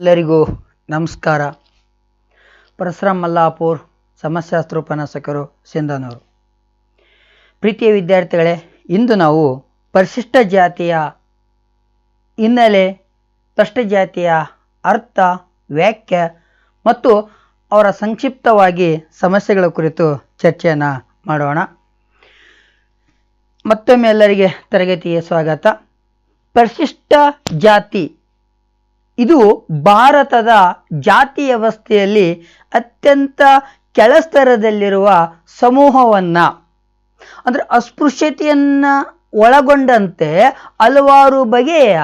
ಎಲ್ಲರಿಗೂ ನಮಸ್ಕಾರ. ಪರಶುರಾಮ್ ಮಲ್ಲಾಪುರ್ ಸಮಸ್ಯಾಸ್ತ್ರ ಉಪನ್ಯಾಸಕರು, ಸಿಂಧನೂರು. ಪ್ರೀತಿಯ ವಿದ್ಯಾರ್ಥಿಗಳೇ, ಇಂದು ನಾವು ಪರಿಶಿಷ್ಟ ಜಾತಿಯ ಹಿನ್ನೆಲೆ ಪರಿಶಿಷ್ಟ ಜಾತಿಯ ಅರ್ಥ, ವ್ಯಾಖ್ಯ ಮತ್ತು ಅವರ ಸಂಕ್ಷಿಪ್ತವಾಗಿ ಸಮಸ್ಯೆಗಳ ಕುರಿತು ಚರ್ಚೆಯನ್ನು ಮಾಡೋಣ. ಮತ್ತೊಮ್ಮೆ ಎಲ್ಲರಿಗೆ ತರಗತಿಗೆ ಸ್ವಾಗತ. ಪರಿಶಿಷ್ಟ ಜಾತಿ ಇದು ಭಾರತದ ಜಾತಿ ವ್ಯವಸ್ಥೆಯಲ್ಲಿ ಅತ್ಯಂತ ಕೆಳಸ್ತರದಲ್ಲಿರುವ ಸಮೂಹವನ್ನು, ಅಂದರೆ ಅಸ್ಪೃಶ್ಯತೆಯನ್ನು ಒಳಗೊಂಡಂತೆ ಹಲವಾರು ಬಗೆಯ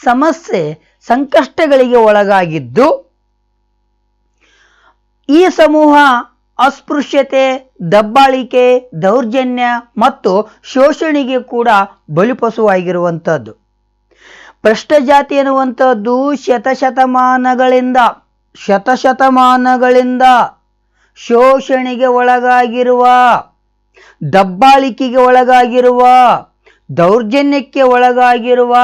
ಸಮಸ್ಯೆ, ಸಂಕಷ್ಟಗಳಿಗೆ ಒಳಗಾಗಿದ್ದು, ಈ ಸಮೂಹ ಅಸ್ಪೃಶ್ಯತೆ, ದಬ್ಬಾಳಿಕೆ, ದೌರ್ಜನ್ಯ ಮತ್ತು ಶೋಷಣೆಗೆ ಕೂಡ ಬಲಿಪಶುವಾಗಿರುವಂಥದ್ದು ಭ್ರಷ್ಟ ಜಾತಿ ಎನ್ನುವಂಥದ್ದು ಶತಶತಮಾನಗಳಿಂದ ಶತಶತಮಾನಗಳಿಂದ ಶೋಷಣೆಗೆ ಒಳಗಾಗಿರುವ, ದಬ್ಬಾಳಿಕೆಗೆ ಒಳಗಾಗಿರುವ, ದೌರ್ಜನ್ಯಕ್ಕೆ ಒಳಗಾಗಿರುವ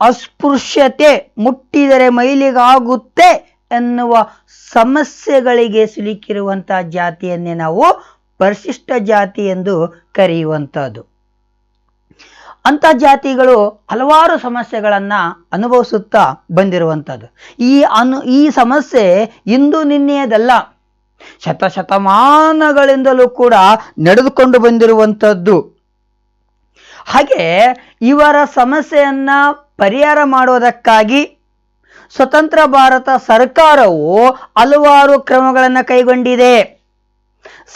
ಅಸ್ಪೃಶ್ಯತೆ ಮುಟ್ಟಿದರೆ ಮೈಲಿಗಾಗುತ್ತೆ ಎನ್ನುವ ಸಮಸ್ಯೆಗಳಿಗೆ ಸಿಲುಕಿರುವಂಥ ಜಾತಿಯನ್ನೇ ನಾವು ಪರಿಶಿಷ್ಟ ಜಾತಿ ಎಂದು ಕರೆಯುವಂಥದ್ದು. ಅಂಥ ಜಾತಿಗಳು ಹಲವಾರು ಸಮಸ್ಯೆಗಳನ್ನ ಅನುಭವಿಸುತ್ತಾ ಬಂದಿರುವಂಥದ್ದು. ಈ ಅನು, ಈ ಸಮಸ್ಯೆ ಇಂದು ನಿನ್ನೆಯದಲ್ಲ. ಶತಶತಮಾನಗಳಿಂದಲೂ ಕೂಡ ನಡೆದುಕೊಂಡು ಬಂದಿರುವಂಥದ್ದು. ಹಾಗೆ ಇವರ ಸಮಸ್ಯೆಯನ್ನ ಪರಿಹಾರ ಮಾಡುವುದಕ್ಕಾಗಿ ಸ್ವತಂತ್ರ ಭಾರತ ಸರ್ಕಾರವು ಹಲವಾರು ಕ್ರಮಗಳನ್ನು ಕೈಗೊಂಡಿದೆ.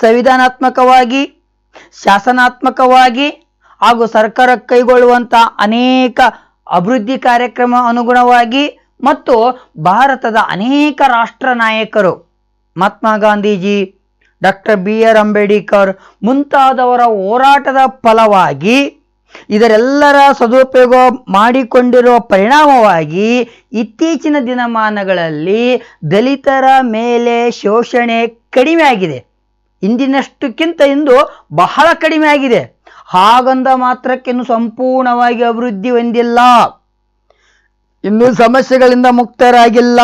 ಸಂವಿಧಾನಾತ್ಮಕವಾಗಿ, ಶಾಸನಾತ್ಮಕವಾಗಿ ಹಾಗೂ ಸರ್ಕಾರ ಕೈಗೊಳ್ಳುವಂಥ ಅನೇಕ ಅಭಿವೃದ್ಧಿ ಕಾರ್ಯಕ್ರಮ ಅನುಗುಣವಾಗಿ ಮತ್ತು ಭಾರತದ ಅನೇಕ ರಾಷ್ಟ್ರ ನಾಯಕರು Mahatma Gandhiji, doctor B R Ambedkar ಮುಂತಾದವರ ಹೋರಾಟದ ಫಲವಾಗಿ ಇದರೆಲ್ಲರ ಸದುಪಯೋಗ ಮಾಡಿಕೊಂಡಿರುವ ಪರಿಣಾಮವಾಗಿ ಇತ್ತೀಚಿನ ದಿನಮಾನಗಳಲ್ಲಿ ದಲಿತರ ಮೇಲೆ ಶೋಷಣೆ ಕಡಿಮೆ ಆಗಿದೆ ಇಂದಿನಷ್ಟಕ್ಕಿಂತ ಇಂದು ಬಹಳ ಕಡಿಮೆ ಆಗಿದೆ ಹಾಗಂದ ಮಾತ್ರಕ್ಕಿನ್ನು ಸಂಪೂರ್ಣವಾಗಿ ಅಭಿವೃದ್ಧಿ ಹೊಂದಿಲ್ಲ. ಇನ್ನೂ ಸಮಸ್ಯೆಗಳಿಂದ ಮುಕ್ತರಾಗಿಲ್ಲ.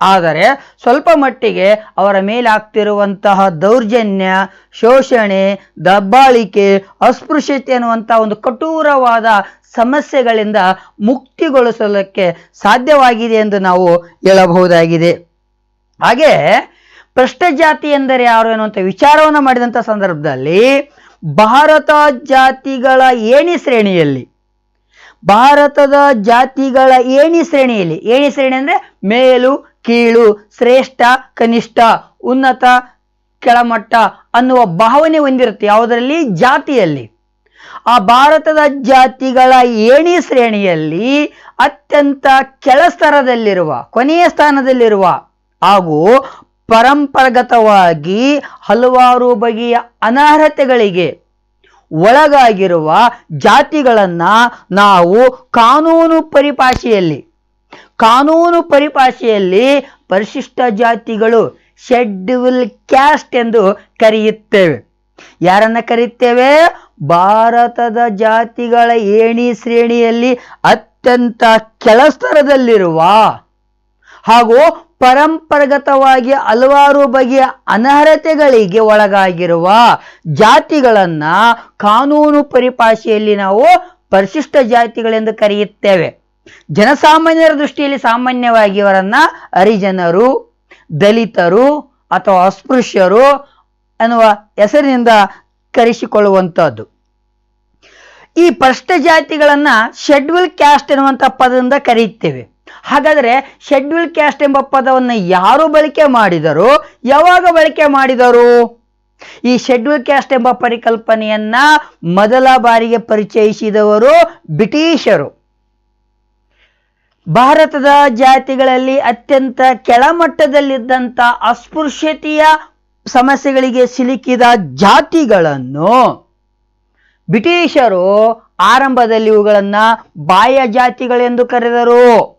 ಆದರೆ ಸ್ವಲ್ಪ ಮಟ್ಟಿಗೆ ಅವರ ಮೇಲೆ ಆಗ್ತಿರುವಂತಹ ದೌರ್ಜನ್ಯ, ಶೋಷಣೆ, ದಬ್ಬಾಳಿಕೆ, ಅಸ್ಪೃಶ್ಯತೆ ಅನ್ನುವಂತಹ ಒಂದು ಕಠೋರವಾದ ಸಮಸ್ಯೆಗಳಿಂದ ಮುಕ್ತಿಗೊಳಿಸಲಿಕ್ಕೆ ಸಾಧ್ಯವಾಗಿದೆ ಎಂದು ನಾವು ಹೇಳಬಹುದಾಗಿದೆ. ಹಾಗೆ ಭ್ರಷ್ಟಜಾತಿ ಎಂದರೆ ಯಾರು ಎನ್ನುವಂಥ ವಿಚಾರವನ್ನು ಮಾಡಿದಂಥ ಸಂದರ್ಭದಲ್ಲಿ ಭಾರತ ಜಾತಿಗಳ ಏಣಿ ಶ್ರೇಣಿಯಲ್ಲಿ. ಭಾರತದ ಜಾತಿಗಳ ಏಣಿ ಶ್ರೇಣಿಯಲ್ಲಿ. ಏಣಿ ಶ್ರೇಣಿ ಅಂದರೆ ಮೇಲು, ಕೀಳು, ಶ್ರೇಷ್ಠ, ಕನಿಷ್ಠ, ಉನ್ನತ, ಕೆಳಮಟ್ಟ ಅನ್ನುವ ಭಾವನೆ ಹೊಂದಿರುತ್ತೆ ಯಾವುದರಲ್ಲಿ? ಜಾತಿಯಲ್ಲಿ. ಆ ಭಾರತದ ಜಾತಿಗಳ ಏಣಿ ಶ್ರೇಣಿಯಲ್ಲಿ ಅತ್ಯಂತ ಕೆಳಸ್ತರದಲ್ಲಿರುವ ಕೊನೆಯ ಸ್ಥಾನದಲ್ಲಿರುವ ಹಾಗೂ ಪರಂಪರಾಗತವಾಗಿ ಹಲವಾರು ಬಗೆಯ ಅನರ್ಹತೆಗಳಿಗೆ ಒಳಗಾಗಿರುವ ಜಾತಿಗಳನ್ನು ನಾವು ಕಾನೂನು ಪರಿಭಾಷೆಯಲ್ಲಿ ಕಾನೂನು ಪರಿಭಾಷೆಯಲ್ಲಿ ಪರಿಶಿಷ್ಟ ಜಾತಿಗಳು ಶೆಡ್ಯೂಲ್ ಕ್ಯಾಸ್ಟ್ ಎಂದು ಕರೆಯುತ್ತೇವೆ. ಯಾರನ್ನ ಕರೆಯುತ್ತೇವೆ? ಭಾರತದ ಜಾತಿಗಳ ಏಣಿ ಶ್ರೇಣಿಯಲ್ಲಿ ಅತ್ಯಂತ ಕೆಳಸ್ತರದಲ್ಲಿರುವ ಹಾಗೂ ಪರಂಪರಾಗತವಾಗಿ ಹಲವಾರು ಬಗೆಯ ಅನರ್ಹತೆಗಳಿಗೆ ಒಳಗಾಗಿರುವ ಜಾತಿಗಳನ್ನು ಕಾನೂನು ಪರಿಭಾಷೆಯಲ್ಲಿ ನಾವು ಪರಿಶಿಷ್ಟ ಜಾತಿಗಳೆಂದು ಕರೆಯುತ್ತೇವೆ. ಜನಸಾಮಾನ್ಯರ ದೃಷ್ಟಿಯಲ್ಲಿ ಸಾಮಾನ್ಯವಾಗಿ ಇವರನ್ನು ಹರಿಜನರು, ದಲಿತರು ಅಥವಾ ಅಸ್ಪೃಶ್ಯರು ಎನ್ನುವ ಹೆಸರಿನಿಂದ ಕರೆಸಿಕೊಳ್ಳುವಂಥದ್ದು. ಈ ಪರಿಷ್ಟ ಜಾತಿಗಳನ್ನು ಶೆಡ್ಯೂಲ್ ಕ್ಯಾಸ್ಟ್ ಎನ್ನುವಂಥ ಪದದಿಂದ ಕರೆಯುತ್ತೇವೆ. ಹಾಗಾದರೆ ಶೆಡ್ಯೂಲ್ ಕ್ಯಾಸ್ಟ್ ಎಂಬ ಪದವನ್ನು ಯಾರು ಬಳಕೆ ಮಾಡಿದರು? ಯಾವಾಗ ಬಳಕೆ ಮಾಡಿದರು? ಈ ಶೆಡ್ಯೂಲ್ ಕ್ಯಾಸ್ಟ್ ಎಂಬ ಪರಿಕಲ್ಪನೆಯನ್ನ ಮೊದಲ ಬಾರಿಗೆ ಪರಿಚಯಿಸಿದವರು ಬ್ರಿಟಿಷರು. ಭಾರತದ ಜಾತಿಗಳಲ್ಲಿ ಅತ್ಯಂತ ಕೆಳಮಟ್ಟದಲ್ಲಿದ್ದಂಥ ಅಸ್ಪೃಶ್ಯತೆಯ ಸಮಸ್ಯೆಗಳಿಗೆ ಸಿಲುಕಿದ ಜಾತಿಗಳನ್ನು ಬ್ರಿಟಿಷರು ಆರಂಭದಲ್ಲಿ ಇವುಗಳನ್ನು ಬಾಹ್ಯ ಜಾತಿಗಳೆಂದು ಕರೆದರು.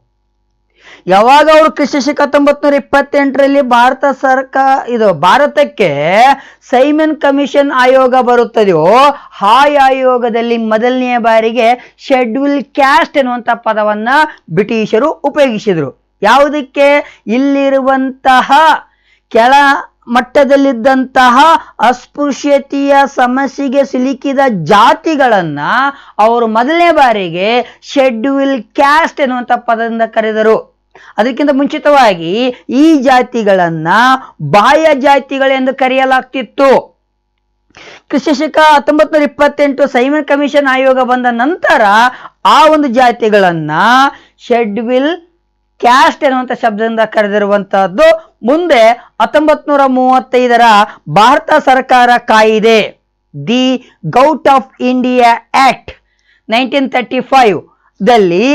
ಯಾವಾಗ ಅವರು ಕ್ರಿಸ್ತಶಕ ಹತ್ತೊಂಬತ್ತು ನೂರ ಇಪ್ಪತ್ತೆಂಟರಲ್ಲಿ ಭಾರತ ಸರ್ಕಾರ ಇದು ಭಾರತಕ್ಕೆ ಸೈಮನ್ ಕಮಿಷನ್ ಆಯೋಗ ಬರುತ್ತದೆಯೋ, ಆ ಆಯೋಗದಲ್ಲಿ ಮೊದಲನೆಯ ಬಾರಿಗೆ ಶೆಡ್ಯೂಲ್ ಕ್ಯಾಸ್ಟ್ ಎನ್ನುವಂಥ ಪದವನ್ನು ಬ್ರಿಟಿಷರು ಉಪಯೋಗಿಸಿದರು. ಯಾವುದಕ್ಕೆ? ಇಲ್ಲಿರುವಂತಹ ಕೆಳ ಮಟ್ಟದಲ್ಲಿದ್ದಂತಹ ಅಸ್ಪೃಶ್ಯತೆಯ ಸಮಸ್ಯೆಗೆ ಸಿಲುಕಿದ ಜಾತಿಗಳನ್ನ ಅವರು ಮೊದಲನೇ ಬಾರಿಗೆ ಶೆಡ್ಯೂಲ್ ಕ್ಯಾಸ್ಟ್ ಎನ್ನುವಂಥ ಪದದಿಂದ ಕರೆದರು. ಅದಕ್ಕಿಂತ ಮುಂಚಿತವಾಗಿ ಈ ಜಾತಿಗಳನ್ನ ಬಾಹ್ಯ ಜಾತಿಗಳೆಂದು ಕರೆಯಲಾಗ್ತಿತ್ತು. ಕೃಷಿ ಶಕ ಹತ್ತೊಂಬತ್ ನೂರ ಇಪ್ಪತ್ತೆಂಟು ಸೈಮನ್ ಕಮಿಷನ್ ಆಯೋಗ ಬಂದ ನಂತರ ಆ ಒಂದು ಜಾತಿಗಳನ್ನ ಶೆಡ್ವಿಲ್ ಕ್ಯಾಸ್ಟ್ ಎನ್ನುವಂಥ ಶಬ್ದದಿಂದ ಕರೆದಿರುವಂತಹದ್ದು. ಮುಂದೆ ಹತ್ತೊಂಬತ್ ನೂರ ಮೂವತ್ತೈದರ ಭಾರತ ಸರ್ಕಾರ ಕಾಯಿದೆ. The government of India act nineteen thirty five ದಲ್ಲಿ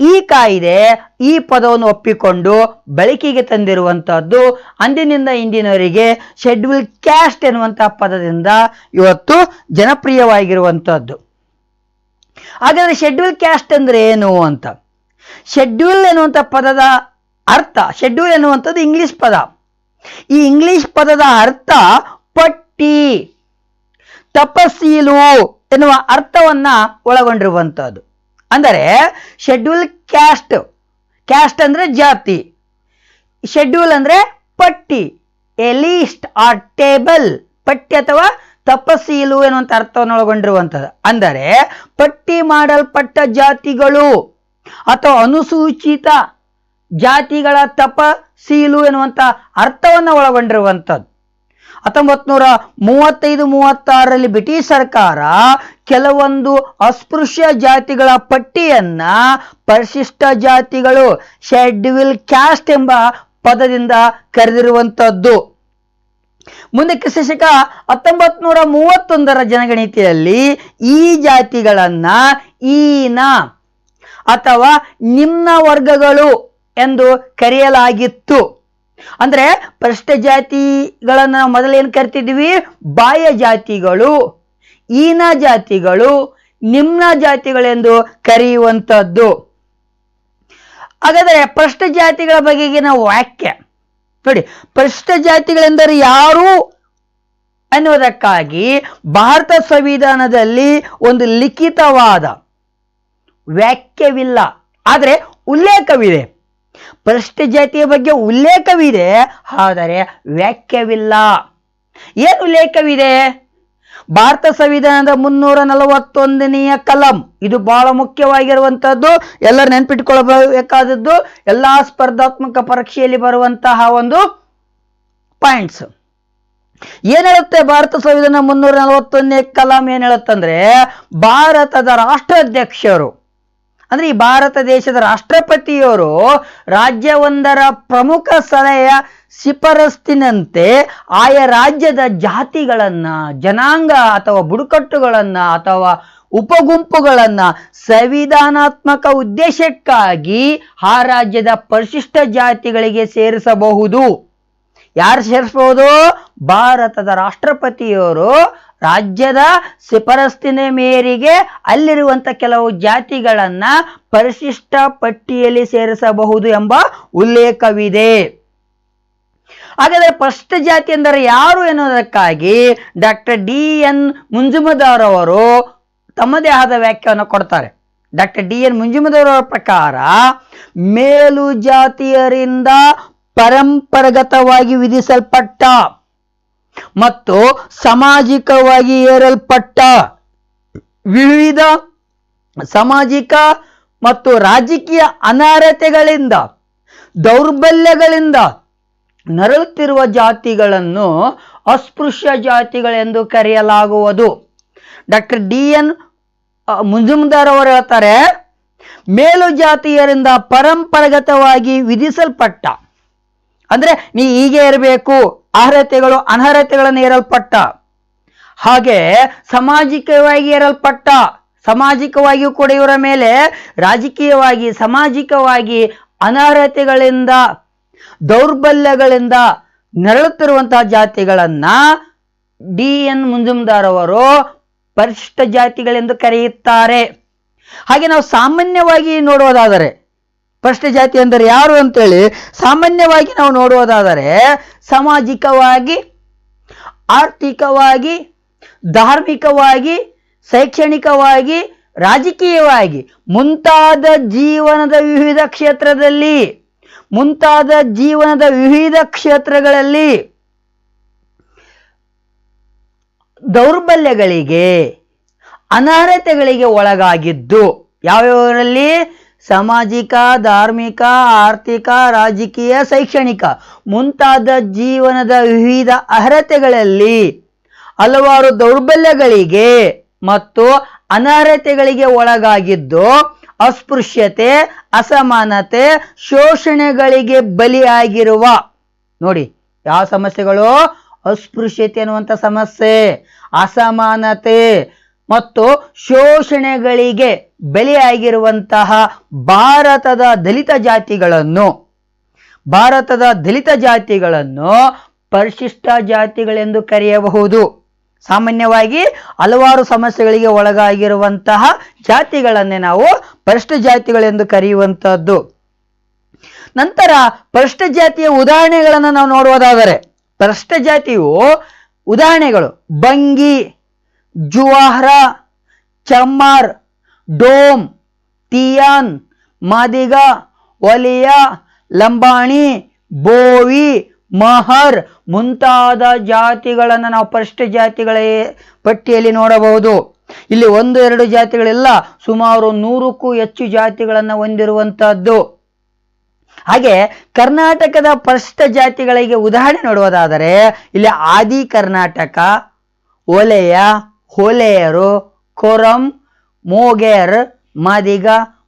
ಈ ಕಾಯಿದೆ ಈ ಪದವನ್ನು ಒಪ್ಪಿಕೊಂಡು ಬಳಕೆಗೆ ತಂದಿರುವಂತಹದ್ದು ಅಂದಿನಿಂದ ಇಂದಿನವರಿಗೆ ಶೆಡ್ಯೂಲ್ ಕ್ಯಾಸ್ಟ್ ಎನ್ನುವಂತಹ ಪದದಿಂದ ಇವತ್ತು ಜನಪ್ರಿಯವಾಗಿರುವಂತಹದ್ದು. ಹಾಗಾದ್ರೆ ಶೆಡ್ಯೂಲ್ ಕ್ಯಾಸ್ಟ್ ಅಂದ್ರೆ ಏನು ಅಂತ? ಶೆಡ್ಯೂಲ್ ಎನ್ನುವಂಥ ಪದದ ಅರ್ಥ ಶೆಡ್ಯೂಲ್ ಎನ್ನುವಂಥದ್ದು ಇಂಗ್ಲಿಷ್ ಪದ. ಈ ಇಂಗ್ಲಿಷ್ ಪದದ ಅರ್ಥ ಪಟ್ಟಿ ತಪಸ್ಸೀಲು ಎನ್ನುವ ಅರ್ಥವನ್ನ ಒಳಗೊಂಡಿರುವಂತಹದ್ದು. ಅಂದರೆ ಶೆಡ್ಯೂಲ್ ಕ್ಯಾಸ್ಟ್ ಕ್ಯಾಸ್ಟ್ ಅಂದರೆ ಜಾತಿ. ಶೆಡ್ಯೂಲ್ ಅಂದರೆ ಪಟ್ಟಿ. ಎಲೀಸ್ಟ್ ಲೀಸ್ಟ್ ಆರ್ ಟೇಬಲ್ ಪಟ್ಟಿ ಅಥವಾ ತಪಸ್ಸೀಲು ಎನ್ನುವಂಥ ಅರ್ಥವನ್ನು ಒಳಗೊಂಡಿರುವಂಥದ್ದು ಅಂದರೆ ಪಟ್ಟಿ ಮಾಡಲ್ಪಟ್ಟ ಜಾತಿಗಳು ಅಥವಾ ಅನುಸೂಚಿತ ಜಾತಿಗಳ ತಪಸೀಲು ಎನ್ನುವಂಥ ಅರ್ಥವನ್ನು ಒಳಗೊಂಡಿರುವಂಥದ್ದು. ಹತ್ತೊಂಬತ್ ನೂರ ಮೂವತ್ತೈದು ಮೂವತ್ತಾರರಲ್ಲಿ ಬ್ರಿಟಿಷ್ ಸರ್ಕಾರ ಕೆಲವೊಂದು ಅಸ್ಪೃಶ್ಯ ಜಾತಿಗಳ ಪಟ್ಟಿಯನ್ನ ಪರಿಶಿಷ್ಟ ಜಾತಿಗಳು ಶೆಡ್ಯೂಲ್ ಕ್ಯಾಸ್ಟ್ ಎಂಬ ಪದದಿಂದ ಕರೆದಿರುವಂತದ್ದು. ಮುಂದೆ ಶಶಕ ಶಕ ಹತ್ತೊಂಬತ್ ನೂರ ಮೂವತ್ತೊಂದರ ಜನಗಣತಿಯಲ್ಲಿ ಈ ಜಾತಿಗಳನ್ನ ಈನ ಅಥವಾ ನಿಮ್ನ ವರ್ಗಗಳು ಎಂದು ಕರೆಯಲಾಗಿತ್ತು. ಅಂದ್ರೆ ಭ್ರಷ್ಟ ಜಾತಿಗಳನ್ನ ನಾವು ಮೊದಲೇನು ಕರಿತಿದ್ವಿ? ಬಾಯ ಜಾತಿಗಳು, ಈನ ಜಾತಿಗಳು, ನಿಮ್ನ ಜಾತಿಗಳೆಂದು ಕರೆಯುವಂಥದ್ದು ಹಾಗಾದರೆ ಭ್ರಷ್ಟ ಜಾತಿಗಳ ಬಗೆಗಿನ ವಾಕ್ಯ ನೋಡಿ ಪರಿಷ್ಠ ಜಾತಿಗಳೆಂದರೆ ಯಾರು ಅನ್ನುವುದಕ್ಕಾಗಿ ಭಾರತ ಸಂವಿಧಾನದಲ್ಲಿ ಒಂದು ಲಿಖಿತವಾದ ವ್ಯಾಖ್ಯವಿಲ್ಲ. ಆದರೆ ಉಲ್ಲೇಖವಿದೆ. ಪರಿಷ್ಠ ಜಾತಿಯ ಬಗ್ಗೆ ಉಲ್ಲೇಖವಿದೆ, ಆದರೆ ವ್ಯಾಖ್ಯವಿಲ್ಲ. ಏನು ಉಲ್ಲೇಖವಿದೆ? ಭಾರತ ಸಂವಿಧಾನದ ಮುನ್ನೂರ ನಲವತ್ತೊಂದನೆಯ ಕಲಂ. ಇದು ಬಹಳ ಮುಖ್ಯವಾಗಿರುವಂತಹದ್ದು ಎಲ್ಲರೂ ನೆನ್ಪಿಟ್ಕೊಳ್ಬೇಕಾದದ್ದು, ಎಲ್ಲಾ ಸ್ಪರ್ಧಾತ್ಮಕ ಪರೀಕ್ಷೆಯಲ್ಲಿ ಬರುವಂತಹ ಒಂದು ಪಾಯಿಂಟ್ಸ್ ಏನ್ ಹೇಳುತ್ತೆ ಭಾರತ ಸಂವಿಧಾನ ಮುನ್ನೂರ ನಲವತ್ತೊಂದನೇ ಕಲಾಂ ಏನ್ ಹೇಳುತ್ತಂದ್ರೆ, ಭಾರತದ ರಾಷ್ಟ್ರಾಧ್ಯಕ್ಷರು ಅಂದ್ರೆ ಈ ಭಾರತ ದೇಶದ ರಾಷ್ಟ್ರಪತಿಯವರು ರಾಜ್ಯವೊಂದರ ಪ್ರಮುಖ ಸಲಹೆಯ ಶಿಫಾರಸ್ತಿನಂತೆ ಆಯಾ ರಾಜ್ಯದ ಜಾತಿಗಳನ್ನ, ಜನಾಂಗ ಅಥವಾ ಬುಡಕಟ್ಟುಗಳನ್ನ ಅಥವಾ ಉಪಗುಂಪುಗಳನ್ನು ಸಂವಿಧಾನಾತ್ಮಕ ಉದ್ದೇಶಕ್ಕಾಗಿ ಆ ರಾಜ್ಯದ ಪರಿಶಿಷ್ಟ ಜಾತಿಗಳಿಗೆ ಸೇರಿಸಬಹುದು. ಯಾರು ಸೇರಿಸಬಹುದು? ಭಾರತದ ರಾಷ್ಟ್ರಪತಿಯವರು ರಾಜ್ಯದ ಶಿಫಾರಸ್ತಿನ ಮೇರೆಗೆ ಅಲ್ಲಿರುವಂತ ಕೆಲವು ಜಾತಿಗಳನ್ನ ಪರಿಶಿಷ್ಟ ಪಟ್ಟಿಯಲ್ಲಿ ಸೇರಿಸಬಹುದು ಎಂಬ ಉಲ್ಲೇಖವಿದೆ. ಹಾಗಾದರೆ ಪರಿಶಿಷ್ಟ ಜಾತಿ ಎಂದರೆ ಯಾರು ಎನ್ನುವುದಕ್ಕಾಗಿ ಡಾಕ್ಟರ್ ಡಿ ಎನ್ ಮುಂಜುಮದಾರ್ ಅವರು ತಮ್ಮದೇ ಆದ ವ್ಯಾಖ್ಯಾನ ಕೊಡ್ತಾರೆ. ಡಾಕ್ಟರ್ ಡಿ ಎನ್ ಮುಂಜುಮದಾರ್ ಅವರ ಪ್ರಕಾರ ಮೇಲು ಜಾತಿಯರಿಂದ ಪರಂಪರಾಗತವಾಗಿ ವಿಧಿಸಲ್ಪಟ್ಟ ಮತ್ತು ಸಾಮಾಜಿಕವಾಗಿ ಏರಲ್ಪಟ್ಟ ವಿವಿಧ ಸಾಮಾಜಿಕ ಮತ್ತು ರಾಜಕೀಯ ಅನರ್ಹತೆಗಳಿಂದ, ದೌರ್ಬಲ್ಯಗಳಿಂದ ನರಳುತ್ತಿರುವ ಜಾತಿಗಳನ್ನು ಅಸ್ಪೃಶ್ಯ ಜಾತಿಗಳೆಂದು ಕರೆಯಲಾಗುವುದು. ಡಾಕ್ಟರ್ ಡಿ ಎನ್ ಮುಂಜುಮ್ದಾರ್ ಅವರು ಹೇಳ್ತಾರೆ, ಮೇಲು ಜಾತಿಯರಿಂದ ಪರಂಪರಾಗತವಾಗಿ ವಿಧಿಸಲ್ಪಟ್ಟ ಅಂದ್ರೆ ನೀ ಹೀಗೆ ಇರಬೇಕು, ಅರ್ಹತೆಗಳು ಅನರ್ಹತೆಗಳನ್ನು ಏರಲ್ಪಟ್ಟ ಹಾಗೆ ಸಾಮಾಜಿಕವಾಗಿ ಏರಲ್ಪಟ್ಟ ಸಾಮಾಜಿಕವಾಗಿಯೂ ಕೂಡ ಇವರ ಮೇಲೆ ರಾಜಕೀಯವಾಗಿ, ಸಾಮಾಜಿಕವಾಗಿ ಅನರ್ಹತೆಗಳಿಂದ, ದೌರ್ಬಲ್ಯಗಳಿಂದ ನರಳುತ್ತಿರುವಂತಹ ಜಾತಿಗಳನ್ನ ಡಿ ಎನ್ ಮುಂಜುಮ್ದಾರ್ ಅವರು ಪರಿಶಿಷ್ಟ ಜಾತಿಗಳೆಂದು ಕರೆಯುತ್ತಾರೆ. ಹಾಗೆ ನಾವು ಸಾಮಾನ್ಯವಾಗಿ ನೋಡುವುದಾದರೆ ಪರಿಶಿಷ್ಟ ಜಾತಿ ಅಂದರೆ ಯಾರು ಅಂತೇಳಿ ಸಾಮಾನ್ಯವಾಗಿ ನಾವು ನೋಡುವುದಾದರೆ ಸಾಮಾಜಿಕವಾಗಿ, ಆರ್ಥಿಕವಾಗಿ, ಧಾರ್ಮಿಕವಾಗಿ, ಶೈಕ್ಷಣಿಕವಾಗಿ, ರಾಜಕೀಯವಾಗಿ ಮುಂತಾದ ಜೀವನದ ವಿವಿಧ ಕ್ಷೇತ್ರದಲ್ಲಿ, ಮುಂತಾದ ಜೀವನದ ವಿವಿಧ ಕ್ಷೇತ್ರಗಳಲ್ಲಿ ದೌರ್ಬಲ್ಯಗಳಿಗೆ, ಅನರ್ಹತೆಗಳಿಗೆ ಒಳಗಾಗಿದ್ದು ಯಾವ್ಯಾವರಲ್ಲಿ? ಸಾಮಾಜಿಕ, ಧಾರ್ಮಿಕ, ಆರ್ಥಿಕ, ರಾಜಕೀಯ, ಶೈಕ್ಷಣಿಕ ಮುಂತಾದ ಜೀವನದ ವಿವಿಧ ಅರ್ಹತೆಗಳಲ್ಲಿ ಹಲವಾರು ದೌರ್ಬಲ್ಯಗಳಿಗೆ ಮತ್ತು ಅನರ್ಹತೆಗಳಿಗೆ ಒಳಗಾಗಿದ್ದು ಅಸ್ಪೃಶ್ಯತೆ, ಅಸಮಾನತೆ, ಶೋಷಣೆಗಳಿಗೆ ಬಲಿಯಾಗಿರುವ ನೋಡಿ ಯಾವ ಸಮಸ್ಯೆಗಳು? ಅಸ್ಪೃಶ್ಯತೆ ಅನ್ನುವಂಥ ಸಮಸ್ಯೆ, ಅಸಮಾನತೆ ಮತ್ತು ಶೋಷಣೆಗಳಿಗೆ ಬೆಲೆಯಾಗಿರುವಂತಹ ಭಾರತದ ದಲಿತ ಜಾತಿಗಳನ್ನು, ಭಾರತದ ದಲಿತ ಜಾತಿಗಳನ್ನು ಪರಿಶಿಷ್ಟ ಜಾತಿಗಳೆಂದು ಕರೆಯಬಹುದು. ಸಾಮಾನ್ಯವಾಗಿ ಹಲವಾರು ಸಮಸ್ಯೆಗಳಿಗೆ ಒಳಗಾಗಿರುವಂತಹ ಜಾತಿಗಳನ್ನೇ ನಾವು ಪರಿಷ್ಠ ಜಾತಿಗಳೆಂದು ಕರೆಯುವಂತಹದ್ದು ನಂತರ ಪರಿಷ್ಠ ಜಾತಿಯ ಉದಾಹರಣೆಗಳನ್ನು ನಾವು ನೋಡುವುದಾದರೆ ಪರಿಷ್ಠ ಜಾತಿಯು ಉದಾಹರಣೆಗಳು, ಬಂಗಿ ಜುವಾಹ್ರ, ಚಮ್ಮರ್, ಡೋಮ್ ತಿಯಾನ್ ಮಾದಿಗ, ಒಲಿಯ, ಲಂಬಾಣಿ, ಬೋವಿ, ಮಹರ್ ಮುಂತಾದ ಜಾತಿಗಳನ್ನು ನಾವು ಪರಿಷ್ಠ ಜಾತಿಗಳ ಪಟ್ಟಿಯಲ್ಲಿ ನೋಡಬಹುದು. ಇಲ್ಲಿ ಒಂದು, ಎರಡು ಜಾತಿಗಳೆಲ್ಲ. ಸುಮಾರು ನೂರಕ್ಕೂ ಹೆಚ್ಚು ಜಾತಿಗಳನ್ನು ಹೊಂದಿರುವಂತಹದ್ದು. ಹಾಗೆ ಕರ್ನಾಟಕದ ಪರಿಷ್ಠ ಜಾತಿಗಳಿಗೆ ಉದಾಹರಣೆ ನೋಡುವುದಾದರೆ, ಇಲ್ಲಿ ಆದಿ ಕರ್ನಾಟಕ, ಒಲೆಯ ಹೊಲೆಯರು ಕೊರಂ, ಮೋಗೇರ್, ಮಾದಿಗ,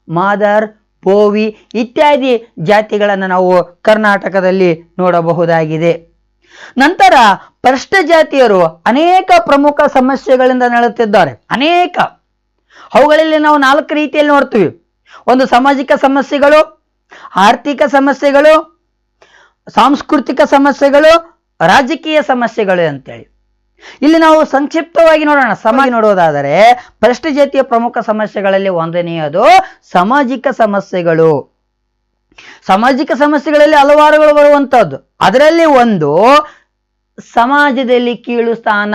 ಮಾದರ್ ಪೋವಿ ಇತ್ಯಾದಿ ಜಾತಿಗಳನ್ನು ನಾವು ಕರ್ನಾಟಕದಲ್ಲಿ ನೋಡಬಹುದಾಗಿದೆ. ನಂತರ ಪ್ರಷ್ಟ ಜಾತಿಯರು ಅನೇಕ ಪ್ರಮುಖ ಸಮಸ್ಯೆಗಳಿಂದ ನಡೆಯುತ್ತಿದ್ದಾರೆ ಅನೇಕ. ಅವುಗಳಲ್ಲಿ ನಾವು ನಾಲ್ಕು ರೀತಿಯಲ್ಲಿ ನೋಡ್ತೀವಿ. ಒಂದು ಸಾಮಾಜಿಕ ಸಮಸ್ಯೆಗಳು, ಆರ್ಥಿಕ ಸಮಸ್ಯೆಗಳು, ಸಾಂಸ್ಕೃತಿಕ ಸಮಸ್ಯೆಗಳು, ರಾಜಕೀಯ ಸಮಸ್ಯೆಗಳು ಅಂತೇಳಿ. ಇಲ್ಲಿ ನಾವು ಸಂಕ್ಷಿಪ್ತವಾಗಿ ನೋಡೋಣ. ಸಮಾಜ ನೋಡೋದಾದರೆ ಭ್ರಷ್ಟ ಜಾತಿಯ ಪ್ರಮುಖ ಸಮಸ್ಯೆಗಳಲ್ಲಿ ಒಂದನೆಯದು ಸಾಮಾಜಿಕ ಸಮಸ್ಯೆಗಳು. ಸಾಮಾಜಿಕ ಸಮಸ್ಯೆಗಳಲ್ಲಿ ಹಲವಾರುಗಳು ಬರುವಂಥದ್ದು. ಅದರಲ್ಲಿ ಒಂದು ಸಮಾಜದಲ್ಲಿ ಕೀಳು ಸ್ಥಾನ.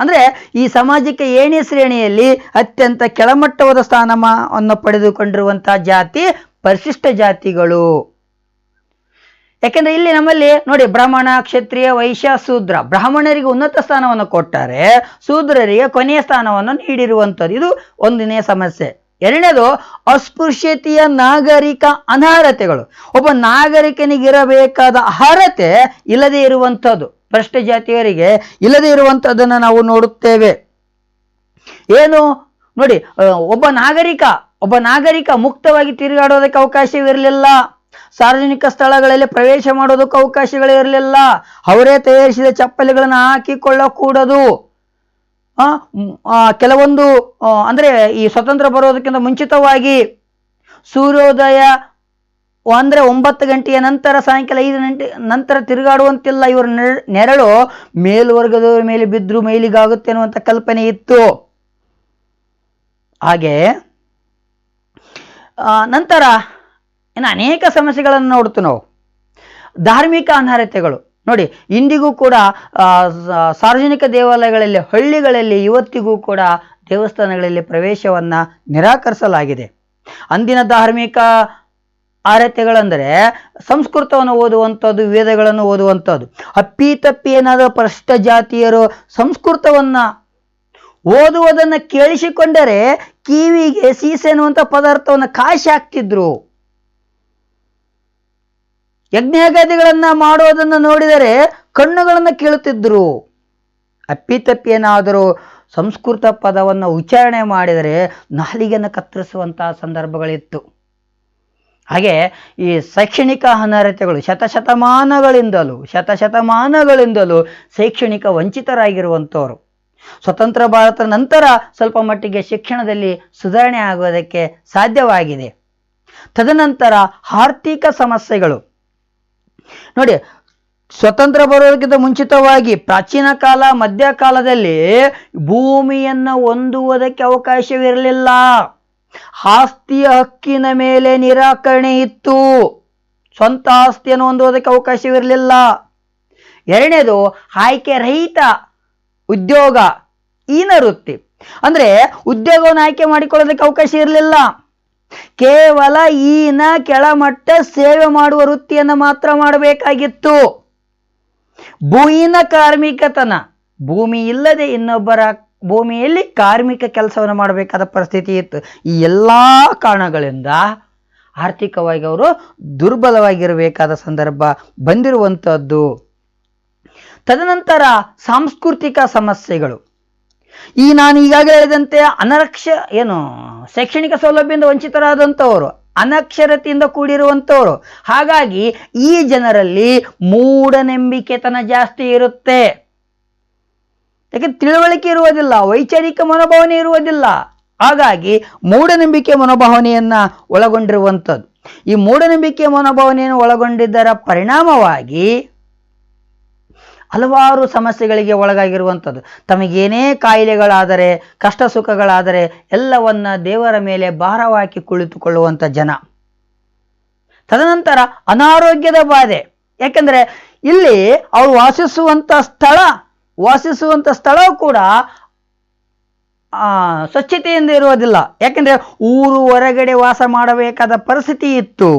ಅಂದ್ರೆ ಈ ಸಾಮಾಜಿಕ ಏಣಿ ಶ್ರೇಣಿಯಲ್ಲಿ ಅತ್ಯಂತ ಕೆಳಮಟ್ಟವಾದ ಸ್ಥಾನಮಾನವನ್ನು ಪಡೆದುಕೊಂಡಿರುವಂತಹ ಜಾತಿ ಪರಿಶಿಷ್ಟ ಜಾತಿಗಳು. ಯಾಕೆಂದ್ರೆ ಇಲ್ಲಿ ನಮ್ಮಲ್ಲಿ ನೋಡಿ ಬ್ರಾಹ್ಮಣ, ಕ್ಷತ್ರಿಯ, ವೈಶ್ಯ, ಶೂದ್ರ ಬ್ರಾಹ್ಮಣರಿಗೆ ಉನ್ನತ ಸ್ಥಾನವನ್ನು ಕೊಟ್ಟರೆ ಶೂದ್ರರಿಗೆ ಕೊನೆಯ ಸ್ಥಾನವನ್ನು ನೀಡಿರುವಂಥದ್ದು. ಇದು ಒಂದನೇ ಸಮಸ್ಯೆ. ಎರಡನೇದು, ಅಸ್ಪೃಶ್ಯತೆಯ ನಾಗರಿಕ ಅನರ್ಹತೆಗಳು. ಒಬ್ಬ ನಾಗರಿಕನಿಗಿರಬೇಕಾದ ಅರ್ಹತೆ ಇಲ್ಲದೆ ಇರುವಂಥದ್ದು. ಭ್ರಷ್ಟ ಜಾತಿಯರಿಗೆ ಇಲ್ಲದೆ ಇರುವಂಥದ್ದನ್ನು ನಾವು ನೋಡುತ್ತೇವೆ. ಏನು? ನೋಡಿ ಒಬ್ಬ ನಾಗರಿಕ ಒಬ್ಬ ನಾಗರಿಕ ಮುಕ್ತವಾಗಿ ತಿರುಗಾಡೋದಕ್ಕೆ ಅವಕಾಶವಿರಲಿಲ್ಲ. ಸಾರ್ವಜನಿಕ ಸ್ಥಳಗಳಲ್ಲಿ ಪ್ರವೇಶ ಮಾಡೋದಕ್ಕೆ ಅವಕಾಶಗಳಿರಲಿಲ್ಲ ಅವರೇ ತಯಾರಿಸಿದ ಚಪ್ಪಲಿಗಳನ್ನು ಹಾಕಿಕೊಳ್ಳಕೂಡದು ಕೆಲವೊಂದು ಅಂದರೆ ಈ ಸ್ವತಂತ್ರ ಬರೋದಕ್ಕಿಂತ ಮುಂಚಿತವಾಗಿ ಸೂರ್ಯೋದಯ ಅಂದರೆ ಒಂಬತ್ತು ಗಂಟೆಯ ನಂತರ, ಸಾಯಂಕಾಲ ಐದು ಗಂಟೆ ನಂತರ ತಿರುಗಾಡುವಂತಿಲ್ಲ. ಇವರ ನೆರ- ನೆರಳು ಮೇಲ್ವರ್ಗದವರ ಮೇಲೆ ಬಿದ್ದರೂ ಮೇಲಿಗಾಗುತ್ತೆ ಅನ್ನುವಂಥ ಕಲ್ಪನೆ ಇತ್ತು. ಹಾಗೆ ನಂತರ ಇನ್ನು ಅನೇಕ ಸಮಸ್ಯೆಗಳನ್ನು ನೋಡ್ತು ನಾವು. ಧಾರ್ಮಿಕ ಅನರ್ಹತೆಗಳು. ನೋಡಿ, ಇಂದಿಗೂ ಕೂಡ ಸಾರ್ವಜನಿಕ ದೇವಾಲಯಗಳಲ್ಲಿ, ಹಳ್ಳಿಗಳಲ್ಲಿ ಇವತ್ತಿಗೂ ಕೂಡ ದೇವಸ್ಥಾನಗಳಲ್ಲಿ ಪ್ರವೇಶವನ್ನು ನಿರಾಕರಿಸಲಾಗಿದೆ. ಅಂದಿನ ಧಾರ್ಮಿಕ ಅರ್ಹತೆಗಳೆಂದರೆ ಸಂಸ್ಕೃತವನ್ನು ಓದುವಂಥದ್ದು, ವೇದಗಳನ್ನು ಓದುವಂಥದ್ದು. ಅಪ್ಪಿ ತಪ್ಪಿ ಏನಾದರೂ ಪ್ರಶ್ನ ಜಾತಿಯರು ಸಂಸ್ಕೃತವನ್ನ ಓದುವುದನ್ನ ಕೇಳಿಸಿಕೊಂಡರೆ ಕಿವಿಗೆ ಸೀಸೆ ಅನ್ನುವಂಥ ಪದಾರ್ಥವನ್ನು ಕಾಶಿ ಹಾಕ್ತಿದ್ರು. ಯಜ್ಞಾಗಾದಿಗಳನ್ನ ಮಾಡುವುದನ್ನು ನೋಡಿದರೆ ಕಣ್ಣುಗಳನ್ನು ಕೇಳುತ್ತಿದ್ದರು. ಅಪ್ಪಿತಪ್ಪಿ ಏನಾದರೂ ಸಂಸ್ಕೃತ ಪದವನ್ನು ಉಚ್ಚಾರಣೆ ಮಾಡಿದರೆ ನಾಲಿಗೆಯನ್ನು ಕತ್ತರಿಸುವಂತಹ ಸಂದರ್ಭಗಳಿತ್ತು. ಹಾಗೆ ಈ ಶೈಕ್ಷಣಿಕ ಅನರ್ಹತೆಗಳು ಶತಶತಮಾನಗಳಿಂದಲೂ ಶತಶತಮಾನಗಳಿಂದಲೂ ಶೈಕ್ಷಣಿಕ ವಂಚಿತರಾಗಿರುವಂಥವರು. ಸ್ವತಂತ್ರ ಭಾರತದ ನಂತರ ಸ್ವಲ್ಪ ಮಟ್ಟಿಗೆ ಶಿಕ್ಷಣದಲ್ಲಿ ಸುಧಾರಣೆ ಆಗೋದಕ್ಕೆ ಸಾಧ್ಯವಾಗಿದೆ. ತದನಂತರ ಆರ್ಥಿಕ ಸಮಸ್ಯೆಗಳು. ನೋಡಿ, ಸ್ವತಂತ್ರ ಬರೋದಕ್ಕಿಂತ ಮುಂಚಿತವಾಗಿ ಪ್ರಾಚೀನ ಕಾಲ ಮಧ್ಯಕಾಲದಲ್ಲಿ ಭೂಮಿಯನ್ನು ಹೊಂದುವುದಕ್ಕೆ ಅವಕಾಶವಿರಲಿಲ್ಲ. ಆಸ್ತಿಯ ಹಕ್ಕಿನ ಮೇಲೆ ನಿರಾಕರಣೆ ಇತ್ತು. ಸ್ವಂತ ಆಸ್ತಿಯನ್ನು ಹೊಂದುವುದಕ್ಕೆ ಅವಕಾಶವಿರಲಿಲ್ಲ. ಎರಡನೇದು ಆಯ್ಕೆ ರಹಿತ ಉದ್ಯೋಗ ಈನ ವೃತ್ತಿ ಅಂದ್ರೆ ಉದ್ಯೋಗವನ್ನು ಆಯ್ಕೆ ಮಾಡಿಕೊಳ್ಳೋದಕ್ಕೆ ಅವಕಾಶ ಇರಲಿಲ್ಲ. ಕೇವಲ ಈನ ಕೆಳಮಟ್ಟ ಸೇವೆ ಮಾಡುವ ವೃತ್ತಿಯನ್ನು ಮಾತ್ರ ಮಾಡಬೇಕಾಗಿತ್ತು. ಭೂಯಿನ ಕಾರ್ಮಿಕತನ, ಭೂಮಿ ಇಲ್ಲದೆ ಇನ್ನೊಬ್ಬರ ಭೂಮಿಯಲ್ಲಿ ಕಾರ್ಮಿಕ ಕೆಲಸವನ್ನು ಮಾಡಬೇಕಾದ ಪರಿಸ್ಥಿತಿ ಇತ್ತು. ಈ ಎಲ್ಲ ಕಾರಣಗಳಿಂದ ಆರ್ಥಿಕವಾಗಿ ಅವರು ದುರ್ಬಲವಾಗಿರಬೇಕಾದ ಸಂದರ್ಭ ಬಂದಿರುವಂಥದ್ದು ತದನಂತರ ಸಾಂಸ್ಕೃತಿಕ ಸಮಸ್ಯೆಗಳು. ಈ ನಾನು ಈಗಾಗಲೇ ಹೇಳಿದಂತೆ ಅನರಕ್ಷ ಏನು, ಶೈಕ್ಷಣಿಕ ಸೌಲಭ್ಯದಿಂದ ವಂಚಿತರಾದಂಥವರು, ಅನಕ್ಷರತೆಯಿಂದ ಕೂಡಿರುವಂಥವರು, ಹಾಗಾಗಿ ಈ ಜನರಲ್ಲಿ ಮೂಢನಂಬಿಕೆತನ ಜಾಸ್ತಿ ಇರುತ್ತೆ. ಯಾಕೆ ತಿಳುವಳಿಕೆ ಇರುವುದಿಲ್ಲ, ವೈಚಾರಿಕ ಮನೋಭಾವನೆ ಇರುವುದಿಲ್ಲ. ಹಾಗಾಗಿ ಮೂಢನಂಬಿಕೆ ಮನೋಭಾವನೆಯನ್ನ ಒಳಗೊಂಡಿರುವಂಥದ್ದು. ಈ ಮೂಢನಂಬಿಕೆ ಮನೋಭಾವನೆಯನ್ನು ಒಳಗೊಂಡಿದ್ದರ ಪರಿಣಾಮವಾಗಿ ಹಲವಾರು ಸಮಸ್ಯೆಗಳಿಗೆ ಒಳಗಾಗಿರುವಂಥದ್ದು. ತಮಗೇನೇ ಕಾಯಿಲೆಗಳಾದರೆ ಕಷ್ಟ ಸುಖಗಳಾದರೆ ಎಲ್ಲವನ್ನ ದೇವರ ಮೇಲೆ ಭಾರವಾಕಿ ಕುಳಿತುಕೊಳ್ಳುವಂಥ ಜನ. ತದನಂತರ ಅನಾರೋಗ್ಯದ ಬಾಧೆ. ಯಾಕೆಂದರೆ ಇಲ್ಲಿ ಅವರು ವಾಸಿಸುವಂಥ ಸ್ಥಳ ವಾಸಿಸುವಂಥ ಸ್ಥಳ ಕೂಡ ಸ್ವಚ್ಛತೆಯಿಂದ ಇರುವುದಿಲ್ಲ. ಯಾಕೆಂದರೆ ಊರು ಹೊರಗಡೆ ವಾಸ ಮಾಡಬೇಕಾದ ಪರಿಸ್ಥಿತಿ ಇತ್ತು.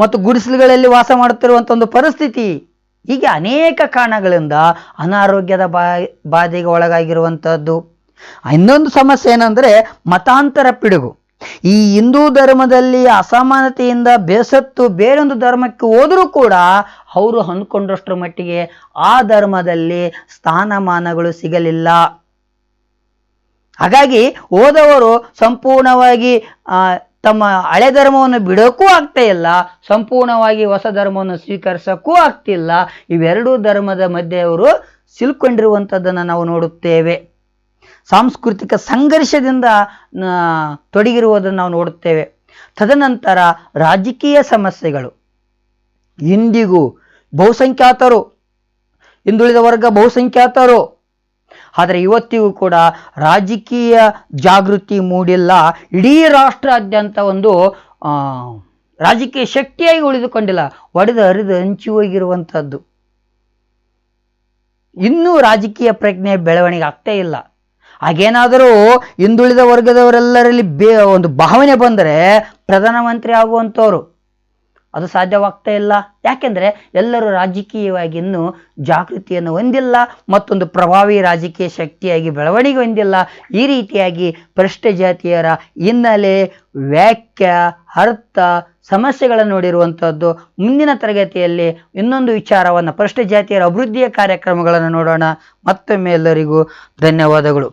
ಮತ್ತು ಗುಡಿಸಲುಗಳಲ್ಲಿ ವಾಸ ಮಾಡುತ್ತಿರುವಂಥ ಒಂದು ಪರಿಸ್ಥಿತಿ ಹೀಗೆ ಅನೇಕ ಕಾರಣಗಳಿಂದ ಅನಾರೋಗ್ಯದ ಬಾ, ಬಾಧೆಗೆ ಒಳಗಾಗಿರುವಂಥದ್ದು ಇನ್ನೊಂದು ಸಮಸ್ಯೆ ಏನಂದರೆ ಮತಾಂತರ ಪಿಡುಗು. ಈ ಹಿಂದೂ ಧರ್ಮದಲ್ಲಿ ಅಸಮಾನತೆಯಿಂದ ಬೇಸತ್ತು ಬೇರೊಂದು ಧರ್ಮಕ್ಕೆ ಹೋದರೂ ಕೂಡ ಅವರು ಅಂದ್ಕೊಂಡಷ್ಟರ ಮಟ್ಟಿಗೆ ಆ ಧರ್ಮದಲ್ಲಿ ಸ್ಥಾನಮಾನಗಳು ಸಿಗಲಿಲ್ಲ. ಹಾಗಾಗಿ ಹೋದವರು ಸಂಪೂರ್ಣವಾಗಿ ತಮ್ಮ ಹಳೆ ಧರ್ಮವನ್ನು ಬಿಡೋಕ್ಕೂ ಆಗ್ತಾ ಇಲ್ಲ, ಸಂಪೂರ್ಣವಾಗಿ ಹೊಸ ಧರ್ಮವನ್ನು ಸ್ವೀಕರಿಸೋಕ್ಕೂ ಆಗ್ತಿಲ್ಲ. ಇವೆರಡೂ ಧರ್ಮದ ಮಧ್ಯೆ ಅವರು ಸಿಲ್ಕೊಂಡಿರುವಂಥದ್ದನ್ನು ನಾವು ನೋಡುತ್ತೇವೆ. ಸಾಂಸ್ಕೃತಿಕ ಸಂಘರ್ಷದಿಂದ ತೊಡಗಿರುವುದನ್ನು ನಾವು ನೋಡುತ್ತೇವೆ. ತದನಂತರ ರಾಜಕೀಯ ಸಮಸ್ಯೆಗಳು. ಇಂದಿಗೂ ಬಹುಸಂಖ್ಯಾತರು, ಹಿಂದುಳಿದ ವರ್ಗ ಬಹುಸಂಖ್ಯಾತರು ಆದರೆ ಇವತ್ತಿಗೂ ಕೂಡ ರಾಜಕೀಯ ಜಾಗೃತಿ ಮೂಡಿಲ್ಲ. ಇಡೀ ರಾಷ್ಟ್ರಾದ್ಯಂತ ಒಂದು ರಾಜಕೀಯ ಶಕ್ತಿಯಾಗಿ ಉಳಿದುಕೊಂಡಿಲ್ಲ. ಒಡೆದು ಹರಿದು ಹಂಚಿ ಹೋಗಿರುವಂಥದ್ದು ಇನ್ನೂ ರಾಜಕೀಯ ಪ್ರಜ್ಞೆ ಬೆಳವಣಿಗೆ ಆಗ್ತಾ ಇಲ್ಲ. ಹಾಗೇನಾದರೂ ಹಿಂದುಳಿದ ವರ್ಗದವರೆಲ್ಲರಲ್ಲಿ ಬೇ, ಒಂದು ಭಾವನೆ ಬಂದರೆ ಪ್ರಧಾನಮಂತ್ರಿ ಆಗುವಂಥವ್ರು ಅದು ಸಾಧ್ಯವಾಗ್ತಾ ಇಲ್ಲ. ಯಾಕೆಂದರೆ ಎಲ್ಲರೂ ರಾಜಕೀಯವಾಗಿ ಇನ್ನೂ ಜಾಗೃತಿಯನ್ನು ಹೊಂದಿಲ್ಲ, ಮತ್ತೊಂದು ಪ್ರಭಾವಿ ರಾಜಕೀಯ ಶಕ್ತಿಯಾಗಿ ಬೆಳವಣಿಗೆ ಹೊಂದಿಲ್ಲ. ಈ ರೀತಿಯಾಗಿ ಭ್ರಷ್ಟ ಜಾತಿಯರ ಹಿನ್ನೆಲೆ, ವ್ಯಾಖ್ಯ, ಅರ್ಥ, ಸಮಸ್ಯೆಗಳನ್ನು ನೋಡಿರುವಂಥದ್ದು ಮುಂದಿನ ತರಗತಿಯಲ್ಲಿ ಇನ್ನೊಂದು ವಿಚಾರವನ್ನು ಭ್ರಷ್ಟ ಜಾತಿಯರ ಅಭಿವೃದ್ಧಿಯ ಕಾರ್ಯಕ್ರಮಗಳನ್ನು ನೋಡೋಣ. ಮತ್ತೊಮ್ಮೆ ಎಲ್ಲರಿಗೂ ಧನ್ಯವಾದಗಳು.